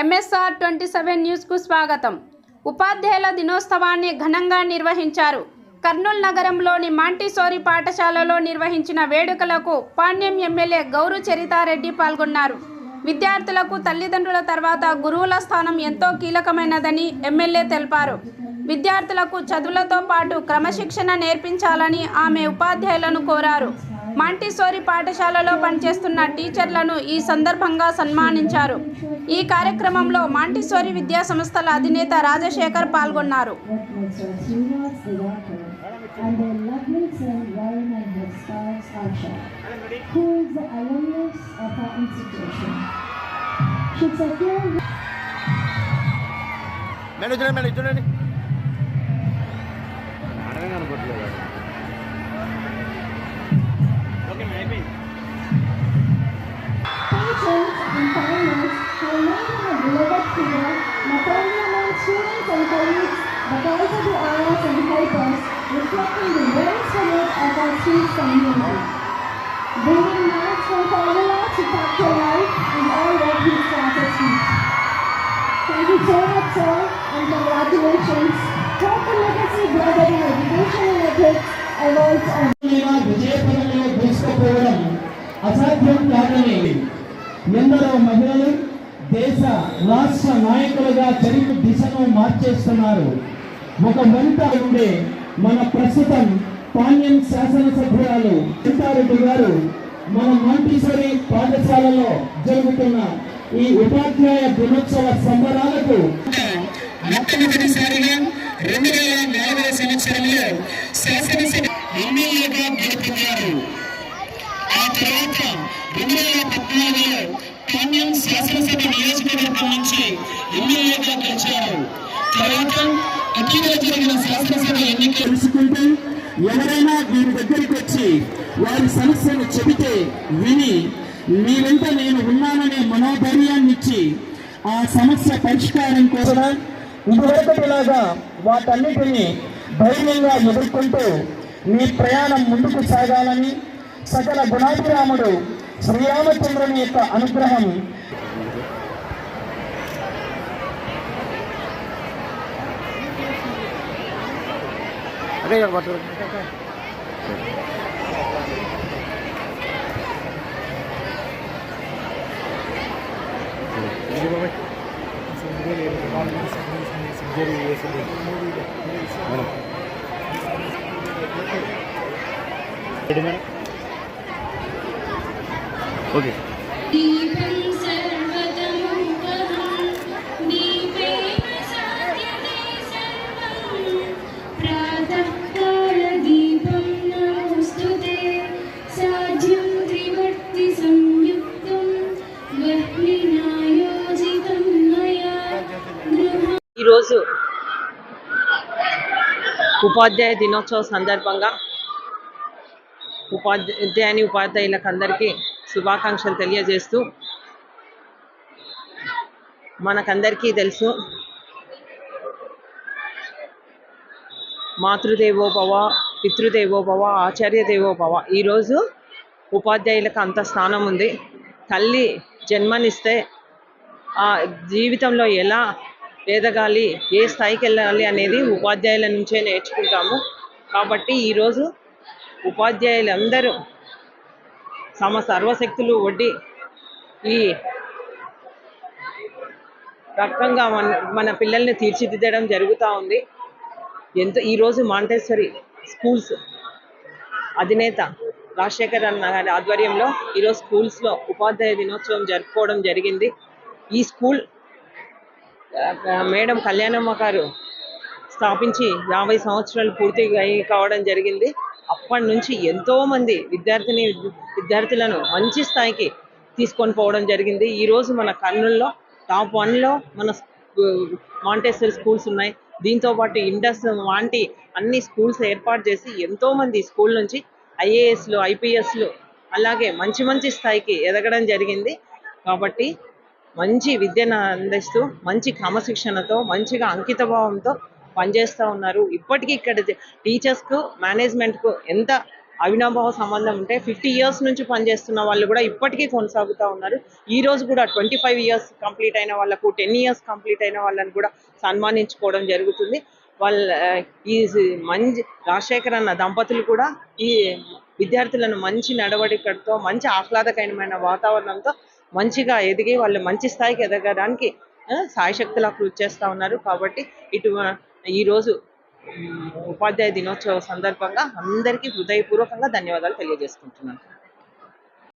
MSR twenty seven న్యూస్కు స్వాగతం. ఉపాధ్యాయుల దినోత్సవాన్ని ఘనంగా నిర్వహించారు. కర్నూలు నగరంలోని మాంటిసోరి పాఠశాలలో నిర్వహించిన వేడుకలకు పాణ్యం ఎమ్మెల్యే గౌరు చరితారెడ్డి పాల్గొన్నారు. విద్యార్థులకు తల్లిదండ్రుల తర్వాత గురువుల స్థానం ఎంతో కీలకమైనదని ఎమ్మెల్యే తెలిపారు. విద్యార్థులకు చదువులతో పాటు క్రమశిక్షణ నేర్పించాలని ఆమె ఉపాధ్యాయులను కోరారు. మాంటిసోరి పాఠశాలలో పనిచేస్తున్న టీచర్లను ఈ సందర్భంగా సన్మానించారు. ఈ కార్యక్రమంలో మాంటిసోరి విద్యా సంస్థల అధినేత రాజశేఖర్ పాల్గొన్నారు. మేడం చూడండి మేడం చూడండి Ryan figure not only among students and colleagues but also the ayahs and helpers, reflecting the very spirit of our street community. Bringing maths from formula to practical life in all that he started teach. Thank you so much, sir, and congratulations. Hope the legacy brother in education and ethics evolves on. మీద విజయపదంలో దూసుకుపోవడం అసాధ్యం కాదని ఎందరో మహిళలు దేశ రాష్ట్ర నాయకులుగా చరిత్ర దిశను మార్చేస్తున్నారు. ఒక వంట ఉండే మన ప్రస్తుతం పాణ్యం శాసనసభ్యురాలు సీతారెడ్డి గారు మన మాంటిసరి పాఠశాలలో జరుగుతున్న ఈ ఉపాధ్యాయ దినోత్సవ సంబరాలకు మొట్టమొదటిసారిగా రెండు వేల నాలుగవ సంవత్సరంలో శాసనసభ ఎమ్మెల్యేగా గెలుపొందారు. ఆ తర్వాత రెండు వేల పద్నాలుగు శాసనసభ నియోజకవర్గం నుంచి ఎమ్మెల్యేగా గెలిచారు తర్వాత ఇటీవల జరిగిన శాసనసభ ఎన్నిక తెలుసుకుంటూ ఎవరైనా వీరి దగ్గరికి వచ్చి వారి సమస్యను చెబితే విని మీ వెంట నేను ఉన్నాననే మనోధైర్యాన్ని ఇచ్చి ఆ సమస్య పరిష్కారం కోసం ఇదివరకటిలాగా వాటన్నిటిని ధైర్యంగా ఎదుర్కొంటూ మీ ప్రయాణం ముందుకు సాగాలని సకల గుణాభిరాముడు శ్రీరామచంద్రుని యొక్క అనుగ్రహం అదే కనపట్లేదు ఓకే ఉపాధ్యాయ దినోత్సవ సందర్భంగా ఉపాధ్యాయుని ఉపాధ్యాయులకు అందరికీ శుభాకాంక్షలు తెలియజేస్తూ మనకందరికీ తెలుసు. మాతృదేవోభవ పితృదేవోభవ ఆచార్య దేవోభవ ఈరోజు ఉపాధ్యాయులకు అంత స్థానం ఉంది. తల్లి జన్మనిస్తే ఆ జీవితంలో ఎలా ఎదగాలి ఏ స్థాయికి వెళ్ళాలి అనేది ఉపాధ్యాయుల నుంచే నేర్చుకుంటాము. కాబట్టి ఈరోజు ఉపాధ్యాయులందరూ తమ సర్వశక్తులు ఒడ్డి ఈ రకంగా మన మన పిల్లల్ని తీర్చిదిద్దడం జరుగుతూ ఉంది. ఎంత ఈరోజు మాంటేశ్వరి స్కూల్స్ అధినేత రాజశేఖర్ అన్న గారి ఆధ్వర్యంలో ఈరోజు స్కూల్స్లో ఉపాధ్యాయ దినోత్సవం జరుపుకోవడం జరిగింది. ఈ స్కూల్ మేడం కళ్యాణమ్మ గారు స్థాపించి యాభై సంవత్సరాలు పూర్తి కావడం జరిగింది. అప్పటి నుంచి ఎంతో మంది విద్యార్థిని విద్యార్థులను మంచి స్థాయికి తీసుకొని పోవడం జరిగింది. ఈ రోజు మన కర్నూల్లో టాప్ వన్లో మన మాంటేశ్వరి స్కూల్స్ ఉన్నాయి. దీంతో పాటు ఇండస్ వాంటి అన్ని స్కూల్స్ ఏర్పాటు చేసి ఎంతో మంది స్కూల్ నుంచి ఐఏఎస్లు ఐపీఎస్లు అలాగే మంచి మంచి స్థాయికి ఎదగడం జరిగింది. కాబట్టి మంచి విద్యను అందిస్తూ మంచి క్రమశిక్షణతో మంచిగా అంకితభావంతో పనిచేస్తూ ఉన్నారు. ఇప్పటికీ ఇక్కడ టీచర్స్కు మేనేజ్మెంట్కు ఎంత అవినాభావ సంబంధం ఉంటే ఫిఫ్టీ ఇయర్స్ నుంచి పనిచేస్తున్న వాళ్ళు కూడా ఇప్పటికీ కొనసాగుతూ ఉన్నారు. ఈ రోజు కూడా ట్వంటీ ఫైవ్ ఇయర్స్ కంప్లీట్ అయిన వాళ్ళకు టెన్ ఇయర్స్ కంప్లీట్ అయిన వాళ్ళని కూడా సన్మానించుకోవడం జరుగుతుంది. వాళ్ళ ఈ మంచి రాజశేఖర్ అన్న దంపతులు కూడా ఈ విద్యార్థులను మంచి నడవడికతో మంచి ఆహ్లాదకరమైన వాతావరణంతో మంచిగా ఎదిగి వాళ్ళు మంచి స్థాయికి ఎదగడానికి ఆ, సాయశక్తులా కృషి చేస్తూ ఉన్నారు. కాబట్టి ఇటు ఈరోజు ఉపాధ్యాయ దినోత్సవ సందర్భంగా అందరికీ హృదయపూర్వకంగా ధన్యవాదాలు తెలియజేసుకుంటున్నాను.